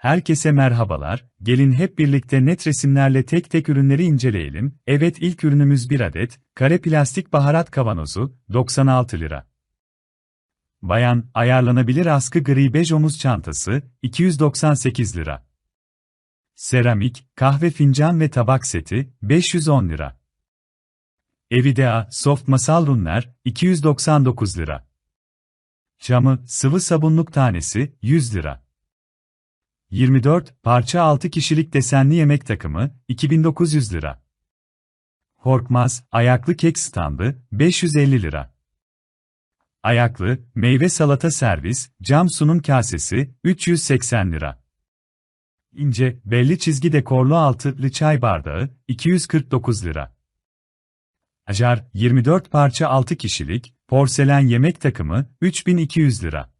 Herkese merhabalar, gelin hep birlikte net resimlerle tek tek ürünleri inceleyelim. Evet ilk ürünümüz bir adet, kare plastik baharat kavanozu, 96 lira. Bayan, ayarlanabilir askı gri bej omuz çantası, 298 lira. Seramik, kahve fincan ve tabak seti, 510 lira. Evidea, soft masal runner, 299 lira. Camı, sıvı sabunluk tanesi, 100 lira. 24 parça 6 kişilik desenli yemek takımı 2900 lira. Horkmaz ayaklı kek standı 550 lira. Ayaklı meyve salata servis cam sunum kasesi 380 lira. İnce belli çizgi dekorlu altılı çay bardağı 249 lira. Ajar 24 parça 6 kişilik porselen yemek takımı 3200 lira.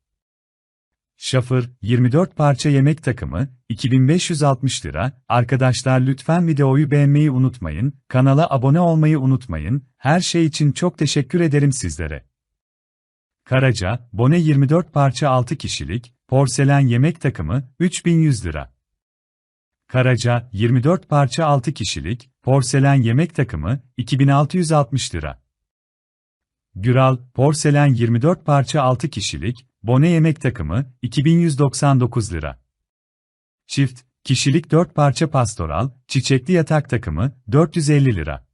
Şafır, 24 parça yemek takımı, 2560 lira. Arkadaşlar lütfen videoyu beğenmeyi unutmayın, kanala abone olmayı unutmayın. Her şey için çok teşekkür ederim sizlere. Karaca, Bone 24 parça 6 kişilik, porselen yemek takımı, 3100 lira. Karaca, 24 parça 6 kişilik, porselen yemek takımı, 2660 lira. Güral, porselen 24 parça 6 kişilik, Bone yemek takımı, 2199 lira. Çift, kişilik 4 parça pastoral, çiçekli yatak takımı, 450 lira.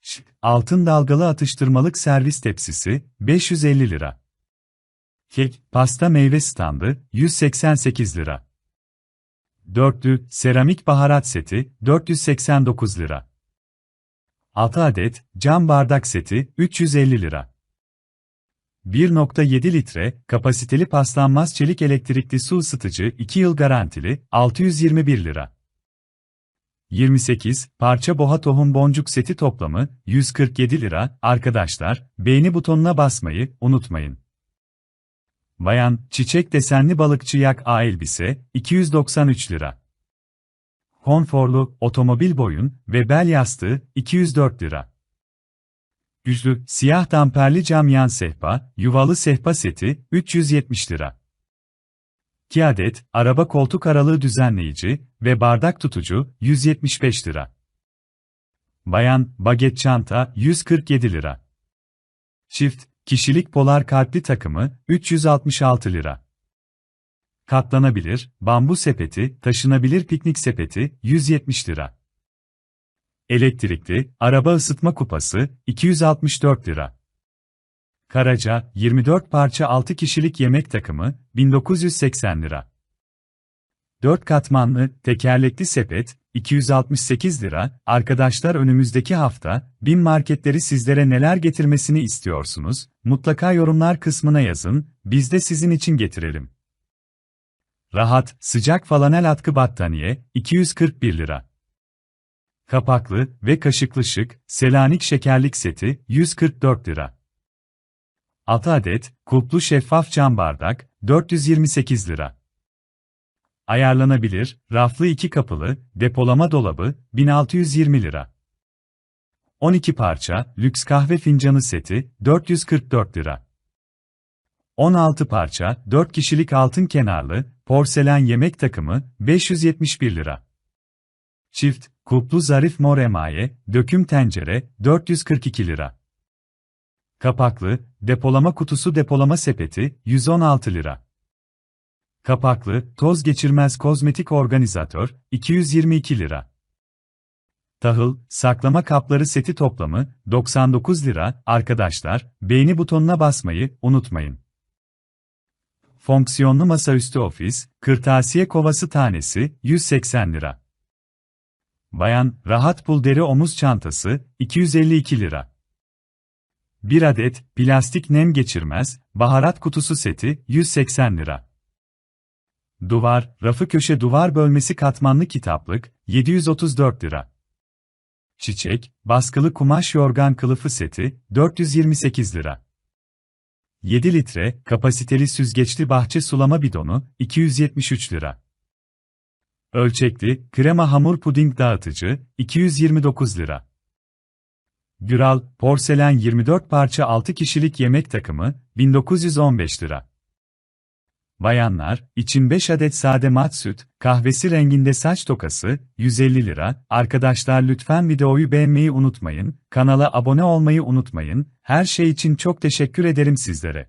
Ş, altın dalgalı atıştırmalık servis tepsisi, 550 lira. Kek, pasta meyve standı, 188 lira. Dörtlü, seramik baharat seti, 489 lira. 6 adet, cam bardak seti, 350 lira. 1.7 litre, kapasiteli paslanmaz çelik elektrikli su ısıtıcı 2 yıl garantili, 621 lira. 28, parça boğa tohum boncuk seti toplamı, 147 lira. Arkadaşlar, beğeni butonuna basmayı unutmayın. Bayan, çiçek desenli balıkçı yak A elbise, 293 lira. Konforlu, otomobil boyun ve bel yastığı, 204 lira. Güçlü, siyah damperli cam yan sehpa, yuvalı sehpa seti, 370 lira. 2 adet, araba koltuk aralığı düzenleyici ve bardak tutucu, 175 lira. Bayan, baget çanta, 147 lira. Çift, kişilik polar kalpli takımı, 366 lira. Katlanabilir, bambu sepeti, taşınabilir piknik sepeti, 170 lira. Elektrikli, araba ısıtma kupası, 264 lira. Karaca, 24 parça 6 kişilik yemek takımı, 1980 lira. 4 katmanlı, tekerlekli sepet, 268 lira. Arkadaşlar önümüzdeki hafta, bin marketleri sizlere neler getirmesini istiyorsunuz? Mutlaka yorumlar kısmına yazın, biz de sizin için getirelim. Rahat, sıcak falanel atkı battaniye, 241 lira. Kapaklı ve kaşıklı şık, Selanik şekerlik seti, 144 lira. 6 adet, kulplu şeffaf cam bardak, 428 lira. Ayarlanabilir, raflı iki kapılı, depolama dolabı, 1620 lira. 12 parça, lüks kahve fincanı seti, 444 lira. 16 parça, 4 kişilik altın kenarlı, porselen yemek takımı, 571 lira. Çift, Kuplu zarif mor emaye, döküm tencere, 442 lira. Kapaklı, depolama kutusu depolama sepeti, 116 lira. Kapaklı, toz geçirmez kozmetik organizatör, 222 lira. Tahıl, saklama kapları seti toplamı, 99 lira. Arkadaşlar, beğeni butonuna basmayı unutmayın. Fonksiyonlu masaüstü ofis, kırtasiye kovası tanesi, 180 lira. Bayan, rahat pul deri omuz çantası, 252 lira. 1 adet, plastik nem geçirmez, baharat kutusu seti, 180 lira. Duvar, rafı köşe duvar bölmesi katmanlı kitaplık, 734 lira. Çiçek, baskılı kumaş yorgan kılıfı seti, 428 lira. 7 litre, kapasiteli süzgeçli bahçe sulama bidonu, 273 lira. Ölçekli, krema hamur puding dağıtıcı, 229 lira. Güral, porselen 24 parça 6 kişilik yemek takımı, 1915 lira. Bayanlar, için 5 adet sade mat süt, kahvesi renginde saç tokası, 150 lira. Arkadaşlar lütfen videoyu beğenmeyi unutmayın, kanala abone olmayı unutmayın. Her şey için çok teşekkür ederim sizlere.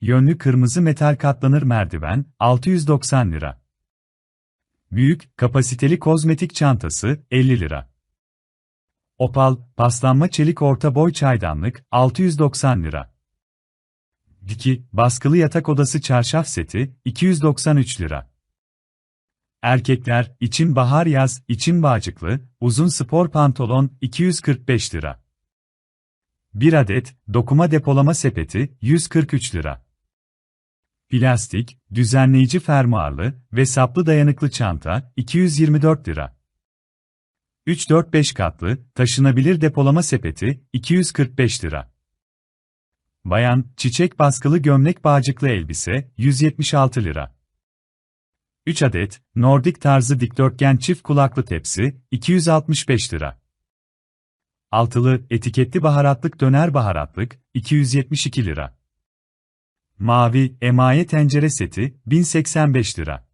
Yönlü kırmızı metal katlanır merdiven, 690 lira. Büyük, kapasiteli kozmetik çantası, 50 lira. Opal, paslanma çelik orta boy çaydanlık, 690 lira. Diki, baskılı yatak odası çarşaf seti, 293 lira. Erkekler, için bahar yaz, için bağcıklı, uzun spor pantolon, 245 lira. 1 adet, dokuma depolama sepeti, 143 lira. Plastik, düzenleyici fermuarlı ve saplı dayanıklı çanta, 224 lira. 3-4-5 katlı, taşınabilir depolama sepeti, 245 lira. Bayan, çiçek baskılı gömlek bağcıklı elbise, 176 lira. 3 adet, Nordik tarzı dikdörtgen çift kulaklı tepsi, 265 lira. Altılı, etiketli baharatlık döner baharatlık, 272 lira. Mavi, emaye tencere seti, 1085 lira.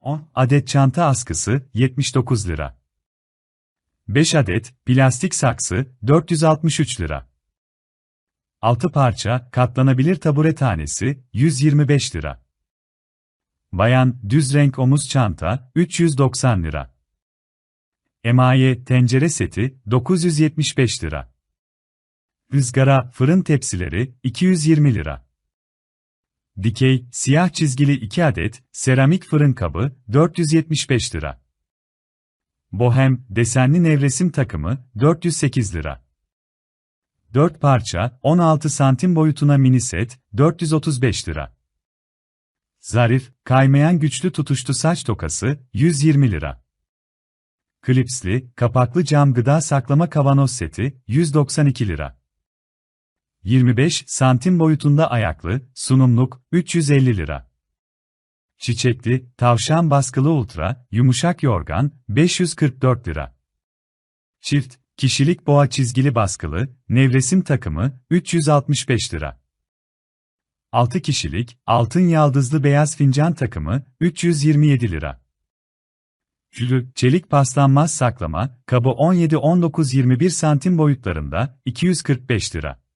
10 adet çanta askısı, 79 lira. 5 adet, plastik saksı, 463 lira. 6 parça, katlanabilir tabure tanesi, 125 lira. Bayan, düz renk omuz çanta, 390 lira. Emaye, tencere seti, 975 lira. Rızgara, fırın tepsileri, 220 lira. Dikey, siyah çizgili 2 adet, seramik fırın kabı, 475 lira. Bohem, desenli nevresim takımı, 408 lira. 4 parça, 16 santim boyutuna mini set, 435 lira. Zarif, kaymayan güçlü tutuştu saç tokası, 120 lira. Klipsli, kapaklı cam gıda saklama kavanoz seti, 192 lira. 25 santim boyutunda ayaklı, sunumluk, 350 lira. Çiçekli, tavşan baskılı ultra, yumuşak yorgan, 544 lira. Çift, kişilik boğa çizgili baskılı, nevresim takımı, 365 lira. 6 kişilik, altın yaldızlı beyaz fincan takımı, 327 lira. Külü, çelik paslanmaz saklama, kabı 17-19-21 santim boyutlarında, 245 lira.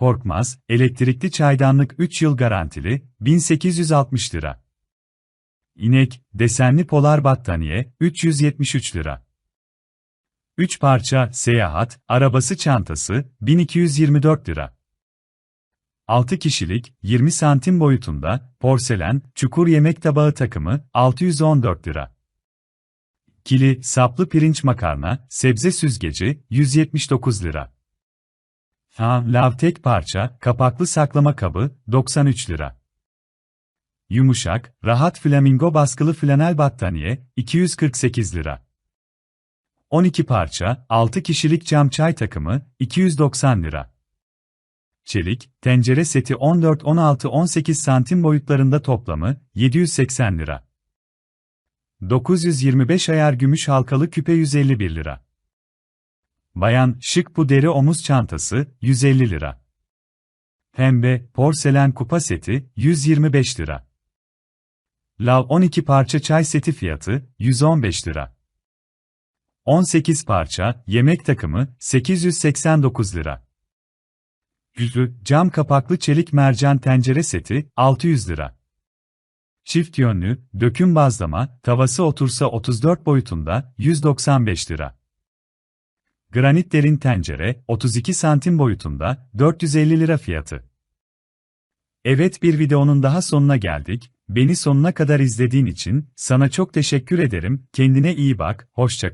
Korkmaz, elektrikli çaydanlık 3 yıl garantili, 1860 lira. İnek, desenli polar battaniye, 373 lira. 3 parça, seyahat, arabası çantası, 1224 lira. 6 kişilik, 20 santim boyutunda, porselen, çukur yemek tabağı takımı, 614 lira. Kili, saplı pirinç makarna, sebze süzgeci, 179 lira. Ha, lav tek parça, kapaklı saklama kabı, 93 lira. Yumuşak, rahat flamingo baskılı flanel battaniye, 248 lira. 12 parça, 6 kişilik cam çay takımı, 290 lira. Çelik, tencere seti 14-16-18 santim boyutlarında toplamı, 780 lira. 925 ayar gümüş halkalı küpe 151 lira. Bayan, şık bu deri omuz çantası, 150 lira. Pembe, porselen kupa seti, 125 lira. Lav 12 parça çay seti fiyatı, 115 lira. 18 parça, yemek takımı, 889 lira. Yüzü, cam kapaklı çelik mercan tencere seti, 600 lira. Çift yönlü, döküm bazlama, tavası otursa 34 boyutunda, 195 lira. Granit derin tencere, 32 santim boyutunda, 450 lira fiyatı. Evet bir videonun daha sonuna geldik. Beni sonuna kadar izlediğin için sana çok teşekkür ederim. Kendine iyi bak, hoşça kal.